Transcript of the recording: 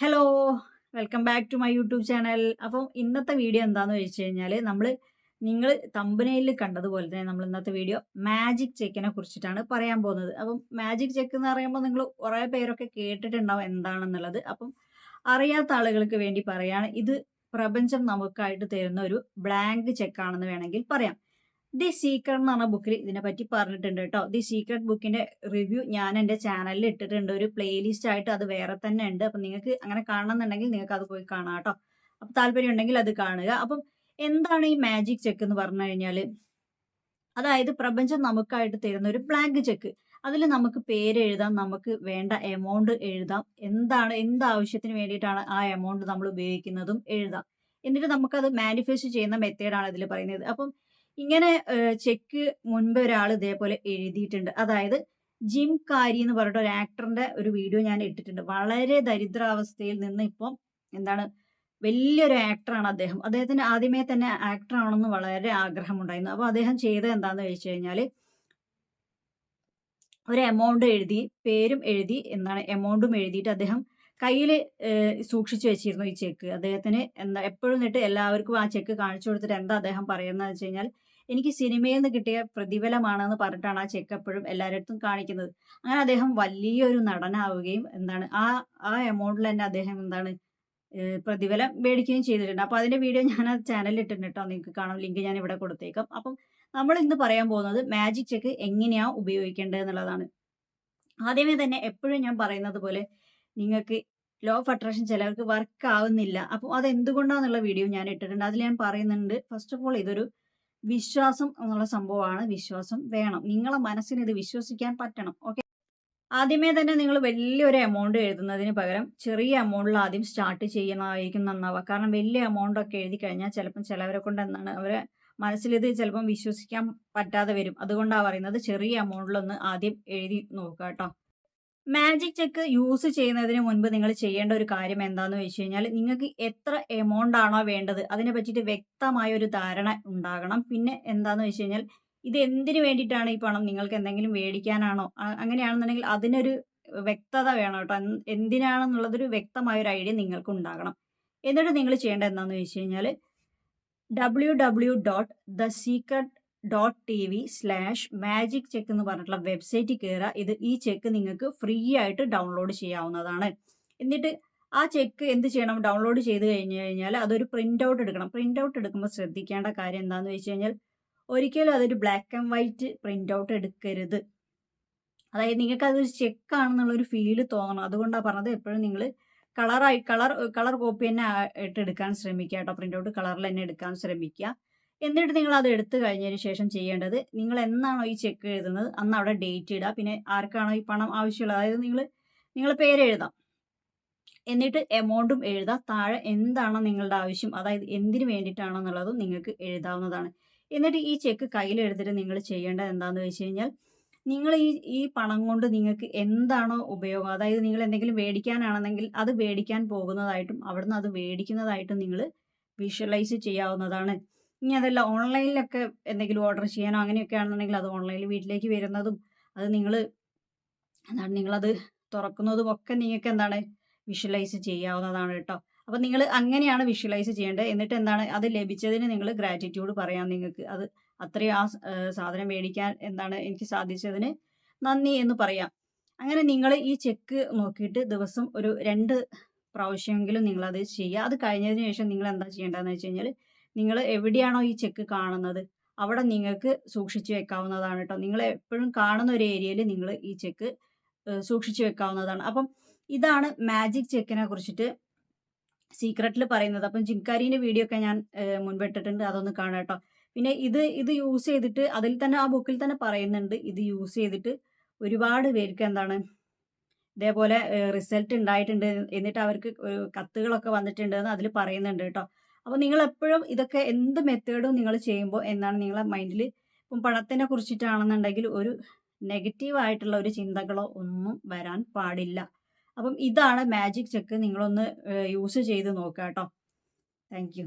Hello welcome back to my YouTube channel Appam ഇന്നത്തെ video എന്താണെന്ന് വെച്ച് കഴിഞ്ഞാൽ നമ്മൾ നിങ്ങൾ തമ്പനയിൽ കണ്ടതുപോലെ തന്നെ നമ്മൾ ഇന്നത്തെ വീഡിയോ മാജിക് ചെക്കിനെ കുറിച്ചിട്ടാണ് പറയാൻ പോകുന്നത്. അപ്പം മാജിക് ചെക്ക് എന്ന് പറയുമ്പോൾ നിങ്ങൾ കുറേ പേരൊക്കെ കേട്ടിട്ടുണ്ടാവും എന്താണെന്നുള്ളത്. അപ്പം അറിയാത്ത ആളുകൾക്ക് വേണ്ടി പറയാണ്. ഇത് പ്രപഞ്ചം നമുക്കായിട്ട് തരുന്ന ഒരു ബ്ലാങ്ക് ചെക്കാണെന്ന് വേണമെങ്കിൽ പറയാം. ദി സീക്രട്ട് എന്ന് പറഞ്ഞ ബുക്കിൽ ഇതിനെ പറ്റി പറഞ്ഞിട്ടുണ്ട് കേട്ടോ. ദി സീക്രട്ട് ബുക്കിന്റെ റിവ്യൂ ഞാൻ എന്റെ ചാനലിൽ ഇട്ടിട്ടുണ്ട്. ഒരു പ്ലേലിസ്റ്റ് ആയിട്ട് അത് വേറെ തന്നെ ഉണ്ട്. അപ്പം നിങ്ങൾക്ക് അങ്ങനെ കാണണമെന്നുണ്ടെങ്കിൽ നിങ്ങൾക്ക് അത് പോയി കാണാം കേട്ടോ. അപ്പം താല്പര്യം ഉണ്ടെങ്കിൽ അത് കാണുക. അപ്പം എന്താണ് ഈ മാജിക് ചെക്ക് എന്ന് പറഞ്ഞു കഴിഞ്ഞാൽ അതായത് പ്രപഞ്ചം നമുക്കായിട്ട് തരുന്ന ഒരു ബ്ലാങ്ക് ചെക്ക് അതിൽ നമുക്ക് പേര് എഴുതാം നമുക്ക് വേണ്ട എമൗണ്ട് എഴുതാം. എന്താണ് എന്ത് ആവശ്യത്തിന് വേണ്ടിയിട്ടാണ് ആ എമൗണ്ട് നമ്മൾ ഉപയോഗിക്കുന്നതും എഴുതാം. എന്നിട്ട് നമുക്കത് മാനിഫെസ്റ്റ് ചെയ്യുന്ന മെത്തേഡാണ് ഇതിൽ പറയുന്നത്. അപ്പം ഇങ്ങനെ ചെക്ക് മുൻപ് ഒരാൾ ഇതേപോലെ എഴുതിയിട്ടുണ്ട്. അതായത് ജിം കാരി എന്ന് പറഞ്ഞിട്ട് ഒരു ആക്ടറിന്റെ ഒരു വീഡിയോ ഞാൻ ഇട്ടിട്ടുണ്ട്. വളരെ ദരിദ്രാവസ്ഥയിൽ നിന്ന് ഇപ്പം എന്താണ് വലിയൊരു ആക്ടറാണ് അദ്ദേഹം. അദ്ദേഹത്തിന് ആദ്യമേ തന്നെ ആക്ടർ ആണെന്ന് വളരെ ആഗ്രഹമുണ്ടായിരുന്നു. അപ്പോൾ അദ്ദേഹം ചെയ്തത് എന്താണെന്ന് ചോദിച്ചു കഴിഞ്ഞാൽ ഒരു എമൗണ്ട് എഴുതി പേരും എഴുതി എന്താണ് എമൗണ്ടും എഴുതിയിട്ട് അദ്ദേഹം കയ്യിൽ സൂക്ഷിച്ചു വെച്ചിരുന്നു ഈ ചെക്ക്. അദ്ദേഹത്തിന് എന്താ എപ്പോഴും എന്നിട്ട് എല്ലാവർക്കും ആ ചെക്ക് കാണിച്ചു കൊടുത്തിട്ട് എന്താ അദ്ദേഹം പറയുന്നത് വെച്ച് കഴിഞ്ഞാൽ എനിക്ക് സിനിമയിൽ നിന്ന് കിട്ടിയ പ്രതിഫലമാണെന്ന് പറഞ്ഞിട്ടാണ് ആ ചെക്ക് എപ്പോഴും എല്ലാവരുടെ കാണിക്കുന്നത്. അങ്ങനെ അദ്ദേഹം വലിയൊരു നടനാവുകയും എന്താണ് ആ ആ എമൗണ്ടിൽ തന്നെ അദ്ദേഹം എന്താണ് പ്രതിഫലം മേടിക്കുകയും ചെയ്തിട്ടുണ്ട്. അപ്പോൾ അതിന്റെ വീഡിയോ ഞാൻ ആ ചാനലിൽ ഇട്ടിട്ടുണ്ട് കേട്ടോ. നിങ്ങൾക്ക് കാണാം. ലിങ്ക് ഞാൻ ഇവിടെ കൊടുത്തേക്കാം. അപ്പം നമ്മൾ ഇന്ന് പറയാൻ പോകുന്നത് മാജിക് ചെക്ക് എങ്ങനെയാ ഉപയോഗിക്കേണ്ടത് എന്നുള്ളതാണ്. ആദ്യമേ തന്നെ എപ്പോഴും ഞാൻ പറയുന്നത് പോലെ നിങ്ങൾക്ക് ലോ ഓഫ് അട്രാക്ഷൻ ചിലർക്ക് വർക്ക് ആവുന്നില്ല. അപ്പോൾ അത് എന്തുകൊണ്ടാണെന്നുള്ള വീഡിയോ ഞാൻ ഇട്ടിട്ടുണ്ട്. അതിൽ ഞാൻ പറയുന്നുണ്ട് ഫസ്റ്റ് ഓഫ് ഓൾ ഇതൊരു വിശ്വാസം എന്നുള്ള സംഭവമാണ്. വിശ്വാസം വേണം. നിങ്ങളെ മനസ്സിന് ഇത് വിശ്വസിക്കാൻ പറ്റണം. ഓക്കെ ആദ്യമേ തന്നെ നിങ്ങൾ വലിയൊരു എമൗണ്ട് എഴുതുന്നതിന് പകരം ചെറിയ എമൗണ്ടിൽ ആദ്യം സ്റ്റാർട്ട് ചെയ്യുന്നതായിരിക്കും നന്നാവുക. കാരണം വലിയ എമൗണ്ട് ഒക്കെ എഴുതി കഴിഞ്ഞാൽ ചിലപ്പം ചിലവരെ കൊണ്ട് എന്താണ് അവരെ മനസ്സിലിത് ചിലപ്പം വിശ്വസിക്കാൻ പറ്റാതെ വരും. അതുകൊണ്ടാണ് പറയുന്നത് ചെറിയ എമൗണ്ടിലൊന്ന് ആദ്യം എഴുതി നോക്കുക കേട്ടോ. മാജിക് ചെക്ക് യൂസ് ചെയ്യുന്നതിന് മുൻപ് നിങ്ങൾ ചെയ്യേണ്ട ഒരു കാര്യം എന്താന്ന് വെച്ച് കഴിഞ്ഞാൽ നിങ്ങൾക്ക് എത്ര എമൗണ്ട് ആണോ വേണ്ടത് അതിനെ പറ്റിയിട്ട് വ്യക്തമായ ഒരു ധാരണ ഉണ്ടാകണം. പിന്നെ എന്താന്ന് വെച്ച് കഴിഞ്ഞാൽ ഇത് എന്തിനു വേണ്ടിയിട്ടാണ് ഈ പണം നിങ്ങൾക്ക് എന്തെങ്കിലും മേടിക്കാനാണോ? അങ്ങനെയാണെന്നുണ്ടെങ്കിൽ അതിനൊരു വ്യക്തത വേണം കേട്ടോ. എന്തിനാണെന്നുള്ളതൊരു വ്യക്തമായ ഒരു ഐഡിയ നിങ്ങൾക്ക് ഉണ്ടാകണം എന്നിട്ട് നിങ്ങൾ ചെയ്യേണ്ടത് എന്താണെന്ന് വെച്ച് കഴിഞ്ഞാൽ W W dot the secret dot T V slash magic check എന്ന് പറഞ്ഞിട്ടുള്ള വെബ്സൈറ്റിൽ കയറുക ഇത് ഈ ചെക്ക് നിങ്ങൾക്ക് ഫ്രീ ആയിട്ട് ഡൗൺലോഡ് ചെയ്യാവുന്നതാണ്. എന്നിട്ട് ആ ചെക്ക് എന്ത് ചെയ്യണം? ഡൗൺലോഡ് ചെയ്ത് കഴിഞ്ഞ് കഴിഞ്ഞാൽ അതൊരു പ്രിന്റ് ഔട്ട് എടുക്കണം. പ്രിന്റ് ഔട്ട് എടുക്കുമ്പോൾ ശ്രദ്ധിക്കേണ്ട കാര്യം എന്താണെന്ന് വെച്ച് കഴിഞ്ഞാൽ ഒരിക്കലും അതൊരു black and white print out എടുക്കരുത്. അതായത് നിങ്ങൾക്ക് അതൊരു ചെക്ക് ആണെന്നുള്ള ഒരു ഫീൽ തോന്നണം. അതുകൊണ്ടാണ് പറഞ്ഞത് എപ്പോഴും നിങ്ങൾ കളറായി കളർ കളർ കോപ്പി തന്നെ ഇട്ട് എടുക്കാൻ ശ്രമിക്കുക കേട്ടോ. പ്രിന്റ് ഔട്ട് കളറിൽ തന്നെ എടുക്കാൻ ശ്രമിക്കുക. എന്നിട്ട് നിങ്ങൾ അത് എടുത്തു കഴിഞ്ഞതിന് ശേഷം ചെയ്യേണ്ടത് നിങ്ങൾ എന്നാണോ ഈ ചെക്ക് എഴുതുന്നത് അന്ന് അവിടെ ഡേറ്റ് ഇടുക പിന്നെ ആർക്കാണോ ഈ പണം ആവശ്യമുള്ളത്? അതായത് നിങ്ങൾ നിങ്ങൾ പേര് എഴുതാം. എന്നിട്ട് എമൗണ്ടും എഴുതാം. താഴെ എന്താണോ നിങ്ങളുടെ ആവശ്യം അതായത് എന്തിനു വേണ്ടിയിട്ടാണോ എന്നുള്ളതും നിങ്ങൾക്ക് എഴുതാവുന്നതാണ്. എന്നിട്ട് ഈ ചെക്ക് കയ്യിലെടുത്തിട്ട് നിങ്ങൾ ചെയ്യേണ്ടത് എന്താണെന്ന് വെച്ച് കഴിഞ്ഞാൽ നിങ്ങൾ ഈ ഈ പണം കൊണ്ട് നിങ്ങൾക്ക് എന്താണോ ഉപയോഗം അതായത് നിങ്ങൾ എന്തെങ്കിലും മേടിക്കാനാണെന്നെങ്കിൽ അത് മേടിക്കാൻ പോകുന്നതായിട്ടും അവിടുന്ന് അത് മേടിക്കുന്നതായിട്ടും നിങ്ങൾ വിഷ്വലൈസ് ചെയ്യാവുന്നതാണ്. ഇനി അതല്ല ഓൺലൈനിലൊക്കെ എന്തെങ്കിലും ഓർഡർ ചെയ്യാനോ അങ്ങനെയൊക്കെ ആണെന്നുണ്ടെങ്കിൽ അത് ഓൺലൈനിൽ വീട്ടിലേക്ക് വരുന്നതും അത് നിങ്ങൾ എന്താണ് നിങ്ങളത് തുറക്കുന്നതും ഒക്കെ നിങ്ങൾക്ക് എന്താണ് വിഷ്വലൈസ് ചെയ്യാവുന്നതാണ് കേട്ടോ. അപ്പം നിങ്ങൾ അങ്ങനെയാണ് വിഷ്വലൈസ് ചെയ്യേണ്ടത്. എന്നിട്ട് എന്താണ് അത് ലഭിച്ചതിന് നിങ്ങൾ ഗ്രാറ്റിറ്റ്യൂഡ് പറയാം നിങ്ങൾക്ക്. അത് അത്രയും ആ സാധനം മേടിക്കാൻ എന്താണ് എനിക്ക് സാധിച്ചതിന് നന്ദി എന്ന് പറയാം. അങ്ങനെ നിങ്ങൾ ഈ ചെക്ക് നോക്കിയിട്ട് ദിവസം ഒരു രണ്ട് പ്രാവശ്യമെങ്കിലും നിങ്ങളത് ചെയ്യുക അത് കഴിഞ്ഞതിന് ശേഷം നിങ്ങൾ എന്താ ചെയ്യേണ്ടതെന്ന് വെച്ച് കഴിഞ്ഞാൽ നിങ്ങൾ എവിടെയാണോ ഈ ചെക്ക് കാണുന്നത് അവിടെ നിങ്ങൾക്ക് സൂക്ഷിച്ചു വെക്കാവുന്നതാണ് കേട്ടോ നിങ്ങൾ എപ്പോഴും കാണുന്ന ഒരു ഏരിയയിൽ നിങ്ങൾ ഈ ചെക്ക് സൂക്ഷിച്ചു വെക്കാവുന്നതാണ്. അപ്പം ഇതാണ് മാജിക് ചെക്കിനെ കുറിച്ചിട്ട് സീക്രട്ടിൽ പറയുന്നത്. അപ്പം ജിംകാരീന്റെ വീഡിയോ ഒക്കെ ഞാൻ മുൻപിട്ടിട്ടുണ്ട്. അതൊന്ന് കാണാം കേട്ടോ പിന്നെ ഇത് ഇത് യൂസ് ചെയ്തിട്ട് അതിൽ തന്നെ ആ ബുക്കിൽ തന്നെ പറയുന്നുണ്ട്. ഇത് യൂസ് ചെയ്തിട്ട് ഒരുപാട് പേർക്ക് എന്താണ് ഇതേപോലെ റിസൾട്ട് ഉണ്ടായിട്ടുണ്ട്. എന്നിട്ട് അവർക്ക് കത്തുകളൊക്കെ വന്നിട്ടുണ്ട് എന്ന് അതിൽ പറയുന്നുണ്ട് കേട്ടോ അപ്പോൾ നിങ്ങൾ എപ്പോഴും ഇതൊക്കെ എന്ത് മെത്തേഡും നിങ്ങൾ ചെയ്യുമ്പോൾ എന്നാണ് നിങ്ങളെ മൈൻഡിൽ ഇപ്പം പണത്തിനെ കുറിച്ചിട്ടാണെന്നുണ്ടെങ്കിൽ ഒരു നെഗറ്റീവ് ആയിട്ടുള്ള ഒരു ചിന്തകളോ ഒന്നും വരാൻ പാടില്ല. അപ്പം ഇതാണ് മാജിക് ചെക്ക് നിങ്ങളൊന്ന് യൂസ് ചെയ്ത് നോക്കുക കേട്ടോ താങ്ക്